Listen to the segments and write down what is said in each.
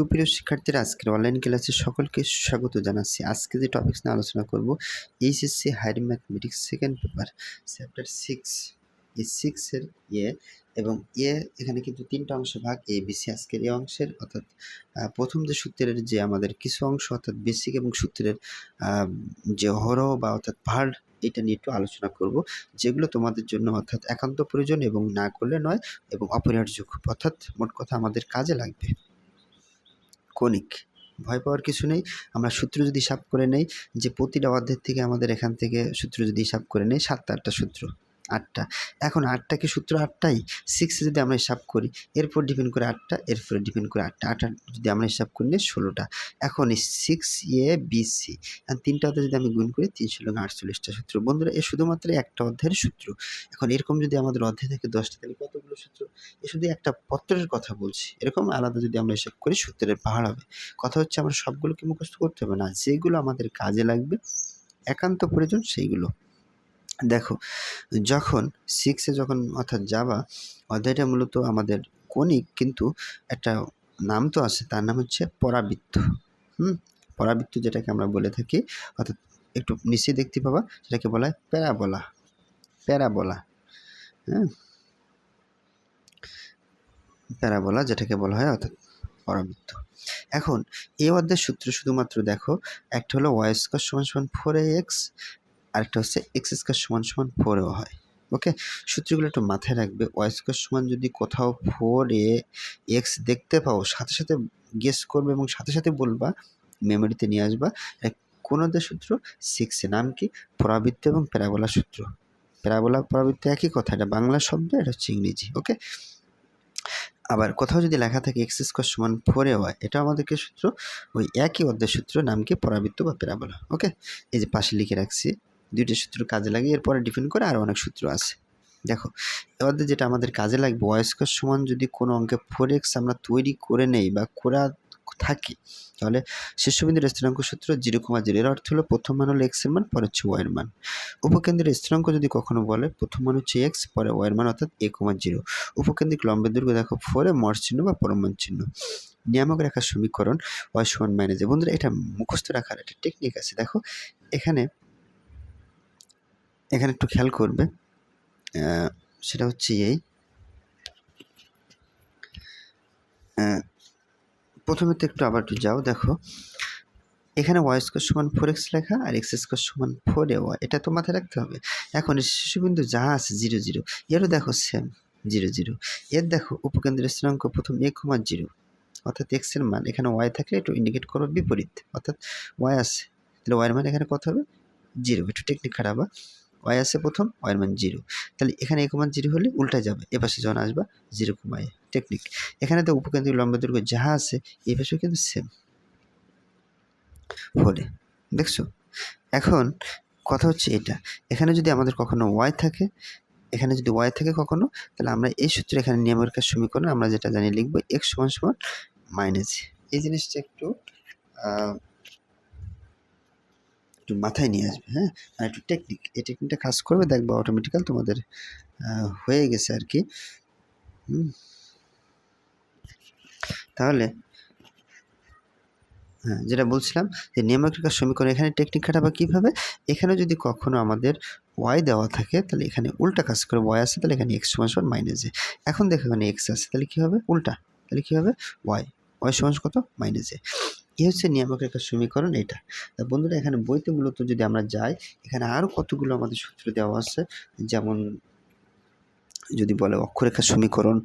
সুপ্রিয় শিক্ষার্থীরা, আজকের অনলাইন ক্লাসে সকলকে স্বাগত জানাচ্ছি। আজকে যে টপিকস নিয়ে আলোচনা করব HSC higher mathematics second paper chapter six এই সিক্সের ইয়ে এবং এ এখানে কিন্তু তিনটা অংশ ভাগ এ বিসি আজকের এ অংশের, অর্থাৎ প্রথম যে সূত্রের যে আমাদের কিছু অংশ, অর্থাৎ বেসিক এবং সূত্রের যে হর বা অর্থাৎ ভার্ড এটা নিয়ে একটু আলোচনা করব, যেগুলো তোমাদের জন্য অর্থাৎ একান্ত প্রয়োজন এবং না করলে নয় এবং অপরিহার্য, অর্থাৎ মোট কথা আমাদের কাজে লাগবে। কণিক। ভয় পাওয়ার কিছু নেই। আমরা সূত্র যদি হিসাব করে নেই যে প্রতিটা অধ্যায় থেকে আমাদের এখান থেকে সূত্র যদি হিসাব করে নেই, সাতটা আটটা সূত্র, আটটা। এখন আটটা কি সূত্র আটটাই? সিক্সে যদি আমরা হিসাব করি, এরপর ডিপেন্ড করে আটটা, এরপরে ডিপেন্ড করে আটটা। আটটা যদি আমরা হিসাব করি নিই, ষোলোটা। এখন সিক্স এ বি সি তিনটা অধ্যায় যদি আমি গুণ করি, তিনশো লং আটচল্লিশটা সূত্র। বন্ধুরা, এ শুধুমাত্র একটা অধ্যায়ের সূত্র। এখন এরকম যদি আমাদের অধ্যায় থাকে দশটা, তাহলে কতগুলো সূত্র। এ শুধু একটা পত্রের কথা বলছি। এরকম আলাদা যদি আমরা হিসাব করি, সূত্রের পাহাড় হবে। কথা হচ্ছে আমরা সবগুলোকে মুখস্থ করতে হবে না। যেগুলো আমাদের কাজে লাগবে, একান্ত প্রয়োজন সেইগুলো। দেখো, যখন সিক্সে যখন অর্থাৎ যাবা অধ্যায়টা মূলত আমাদের কণিক, কিন্তু একটা নাম তো আছে, তার নাম হচ্ছে পরাবৃত্ত। হুম? পরাবৃত্ত যেটাকে আমরা বলে থাকি, অর্থাৎ একটু নিচে দেখতে পাবা, সেটাকে বলা হয় প্যারাবোলা। প্যারাবোলা। হ্যাঁ? প্যারাবোলা, যেটাকে বলা হয় অর্থাৎ পরাবৃত্ত। এখন, এই অধ্যায়ের সূত্র শুধুমাত্র দেখো, একটা হলো ওয়াই স্কোয়ার সমান সমান ফোর এ এক্স আরেকটা হচ্ছে এক্স স্কোয়ার সমান সমান ফোরও হয় ওকে সূত্রগুলো একটু মাথায় রাখবে ওয়াই স্কোয়ার সমান যদি কোথাও ফোর এ এক্স দেখতে পাও, সাথে সাথে গেস করবে এবং সাথে সাথে বলবা মেমোরিতে নিয়ে আসবা কোন সূত্র? সিক্সে নাম কি? পরাবৃত্ত এবং প্যারাবোলা সূত্র। প্যারাবোলা, পরাবৃত্ত একই কথা, এটা বাংলা শব্দ, এটা হচ্ছে ইংরেজি ওকে আবার কোথাও যদি লেখা থাকে এক্স স্কোয়ার সমান ফোর এ ওয়াই এটা আমাদেরকে সূত্র ওই একই অধ্যায় সূত্র নামকে পরাবৃত্ত বা প্যারাবোলা ওকে এই যে পাশে লিখে রাখছি, দুইটা সূত্র কাজে লাগে এরপরে ডিপেন্ড করে আরও অনেক সূত্র আছে। দেখো, এবার যেটা আমাদের কাজে লাগবে ওয়াই স্কোয়ার সমান যদি কোনো অঙ্কে ফোর এক্স আমরা তৈরি করে নেই বা করা থাকি। তাহলে শীর্ষবিন্দুর স্থিরাঙ্ক সূত্র জিরো কমা জিরো। এর অর্থ হলো প্রথম মান হলো এক্সের মান পরে হচ্ছে ওয়াইয়ের মান। উপকেন্দ্রের স্থিরাঙ্ক যদি কখনো বলে, প্রথম মান হচ্ছে এক্স পরে ওয়াইয়ের মান অর্থাৎ এ কমা জিরো। উপকেন্দ্রিক লম্বের দৈর্ঘ্য দেখো ফোরে মর চিহ্ন বা পরমান চিহ্ন। নিয়ামক রেখার সমীকরণ ওয়াই সমান মাইনাস বন্ধুরা, এটা মুখস্থ রাখার একটা টেকনিক আছে। দেখো, এখানে এখানে একটু খেয়াল করবে সেটা হচ্ছে এই প্রথমে তো একটু আবার একটু যাও, দেখো। এখানে ওয়াই স্কোয়ার সমান ফোর এক্স লেখা আর এক্স স্কোয়ার সমান ফোর এ ওয়াই এটা তো মাথায় রাখতে হবে। এখন শিশুবিন্দু যা আছে জিরো জিরো এরও দেখো সেম জিরো জিরো এর দেখো উপকেন্দ্রের স্থিরাঙ্ক প্রথম এ কমা জিরো অর্থাৎ এক্সের মান, এখানে ওয়াই থাকলে একটু ইন্ডিকেট করো বিপরীত। অর্থাৎ ওয়াই আছে। তাহলে ওয়াইয়ের মান এখানে কত হবে? জিরো একটু টেকনিক খারাপ বা ওয়াই আছে প্রথম ওয়াইয়ের মান জিরো তাহলে এখানে এ কমা জিরো হলে উল্টা যাবে, এ পাশে যখন আসবা জিরো কমায় টেকনিক এখানে তো উপকেন্দ্রিক লম্ব দৈর্ঘ্য যাহা আছে এই পাশেও কিন্তু সেম হলে, দেখছ? এখন কথা হচ্ছে এটা, এখানে যদি আমাদের কখনো ওয়াই থাকে, এখানে যদি ওয়াই থাকে কখনো, তাহলে আমরা এই সূত্রে এখানে নিয়মের কাজ সমীকরণ আমরা যেটা জানি লিখব এক্স সমান সমান মাইনাস এই জিনিসটা একটু একটু মাথায় নিয়ে আসবে হ্যাঁ? আর একটু টেকনিক এই টেকনিকটা কাজ করবে, দেখবা অটোমেটিক্যাল তোমাদের হয়ে গেছে আর কি। তাহলে হ্যাঁ যেটা বলছিলাম যে নিয়ামক রেখার সমীকরণ, এখানে টেকনিক খাটাবা কীভাবে? এখানে যদি কখনো আমাদের ওয়াই দেওয়া থাকে, তাহলে এখানে উল্টা কাজ করে ওয়াই আছে তাহলে এখানে এক্স সমান সমান মাইনাস এ এখন দেখো এখানে এক্স আছে, তাহলে কী হবে? উল্টা, তাহলে কী হবে? ওয়াই ওয়াই সমান কত? মাইনাস এ এই হচ্ছে নিয়ামক রেখার সমীকরণ এটা। বন্ধুরা, এখানে বইতে মূলত যদি আমরা যাই, এখানে আরও কতগুলো আমাদের সূত্র দেওয়া আছে, যেমন যদি বলে অক্ষরেখার সমীকরণ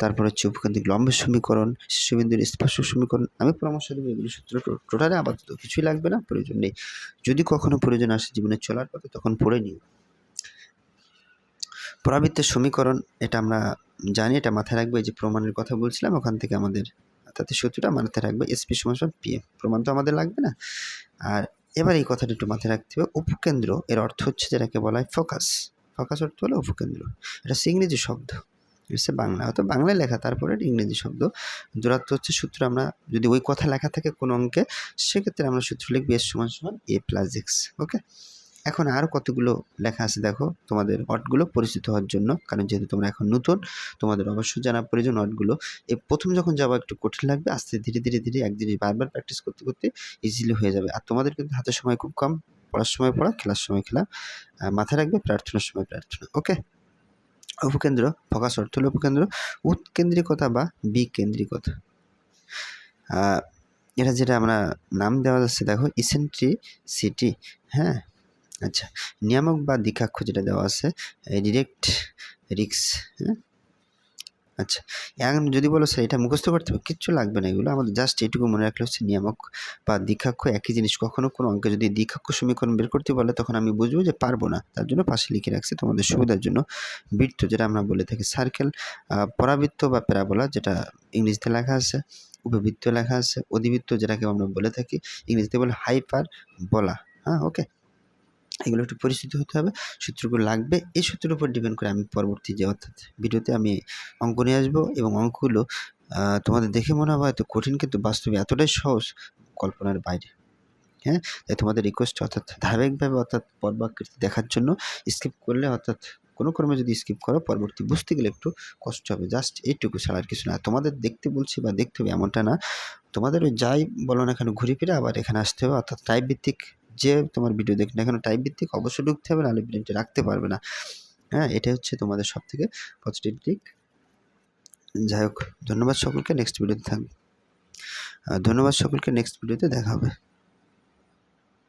তারপর হচ্ছে উপকেন্দ্রিক লম্বের সমীকরণ, শিশুবিন্দুর স্পর্শ সমীকরণ, আমি পরামর্শ দেবো এগুলো সূত্র টোটালে আপাতত কিছুই লাগবে না, প্রয়োজন নেই। যদি কখনো প্রয়োজন আসে জীবনে চলার পথে, তখন পড়ে নিও। পরাবৃত্তের সমীকরণ, এটা আমরা জানি, এটা মাথায় রাখব, এই যে প্রমাণের কথা বলছিলাম, ওখান থেকে আমাদের তাতে সূত্রটা মাথায় রাখবে এসপি সমান সমান পিএম প্রমাণ তো আমাদের লাগবে না। আর এবার এই কথাটা একটু মাথায় রাখতে হবে, উপকেন্দ্র এর অর্থ হচ্ছে যেটাকে বলা হয় ফোকাস ফোকাস অর্থ হলো উপকেন্দ্র, এটা ইংরেজি শব্দ হচ্ছে বাংলা, হয়তো বাংলায় লেখা, তারপরে ইংরেজি শব্দ। দূরত্ব হচ্ছে সূত্র, আমরা যদি ওই কথা লেখা থাকে কোনো অঙ্কে, সেক্ষেত্রে আমরা সূত্র লিখবি এস সমান সমান এ প্লাস এক্স ওকে এখন আরও কতগুলো লেখা আছে দেখো, তোমাদের ওয়ার্ডগুলো পরিচিত হওয়ার জন্য। কারণ যেহেতু তোমরা এখন নতুন, তোমাদের অবশ্যই জানা প্রয়োজন ওয়ার্ডগুলো এই প্রথম যখন যাওয়া একটু কঠিন লাগবে, আস্তে ধীরে ধীরে ধীরে একদিনে বারবার প্র্যাকটিস করতে করতে ইজিলি হয়ে যাবে। আর তোমাদের কিন্তু হাতে সময় খুব কম, পড়ার সময় পড়া, খেলার সময় খেলা মাথায় রাখবে, প্রার্থনার সময় প্রার্থনা ওকে উপকেন্দ্র, ফোকাস অর্থ হলো উপকেন্দ্র। উৎকেন্দ্রিকতা বা বিকেন্দ্রিকতা। এটা যেটা আমরা নাম দেওয়া যাচ্ছে, দেখো ইসেন্ট্রিসিটি হ্যাঁ? আচ্ছা নিয়ামক বা দ্বিকাক্ষ যেটা দেওয়া আছে ডিরেক্ট রিক্স হ্যাঁ? আচ্ছা এখন যদি বলো স্যার এটা মুখস্থ করতে হবে, কিচ্ছু লাগবে না এগুলো, আমাদের জাস্ট এইটুকু মনে রাখলে হচ্ছে নিয়ামক বা দ্বিকাক্ষ একই জিনিস, কখনো কোনো অঙ্কে যদি দ্বিকাক্ষ সমীকরণ বের করতে বলে, তখন আমি বুঝব যে পারব না, তার জন্য পাশে লিখে রাখছি তোমাদের সুবিধার জন্য বৃত্ত যেটা আমরা বলে থাকি সার্কেল পরাবৃত্ত বা প্যারাবোলা যেটা ইংরেজিতে লেখা আছে, উপবৃত্ত লেখা আছে, অধিবৃত্ত যেটাকে আমরা বলে থাকি, ইংরেজিতে বলে হাইপার বলা হ্যাঁ ওকে এগুলো একটু পরিচিত হতে হবে। সূত্রগুলো লাগবে। এই সূত্রের উপর ডিপেন্ড করে আমি পরবর্তী যে অর্থাৎ ভিডিওতে আমি অঙ্ক নিয়ে আসব এবং অঙ্কগুলো তোমাদের দেখে মনে হবে হয়তো কঠিন কিন্তু বাস্তবে এতটাই সহজ কল্পনার বাইরে। হ্যাঁ? তাই তোমাদের রিকোয়েস্ট অর্থাৎ ধারাবাহিকভাবে অর্থাৎ পর্বাকৃতি দেখার জন্য স্কিপ করলে অর্থাৎ কোনো ক্রমে যদি স্কিপ করো, পরবর্তী বুঝতে গেলে একটু কষ্ট হবে। জাস্ট এইটুকু ছাড়া আর কিছু না। তোমাদের দেখতে বলছি বা দেখতে হবে এমনটা না। তোমাদের ওই যাই বলো না কেন, ঘুরে ফিরে আবার এখানে আসতে হবে। অর্থাৎ টাইপ ভিত্তিক যে তোমার ভিডিও দেখ না কেন টাইপ ভিত্তিক অবশ্যই ঢুকতে হবে, নাহলে প্রিন্টে রাখতে পারবে না। হ্যাঁ এটাই হচ্ছে তোমাদের সব থেকে পজিটিভ দিক। যাই হোক, ধন্যবাদ সকলকে নেক্সট ভিডিওতে থাকবে ধন্যবাদ সকলকে নেক্সট ভিডিওতে দেখা হবে।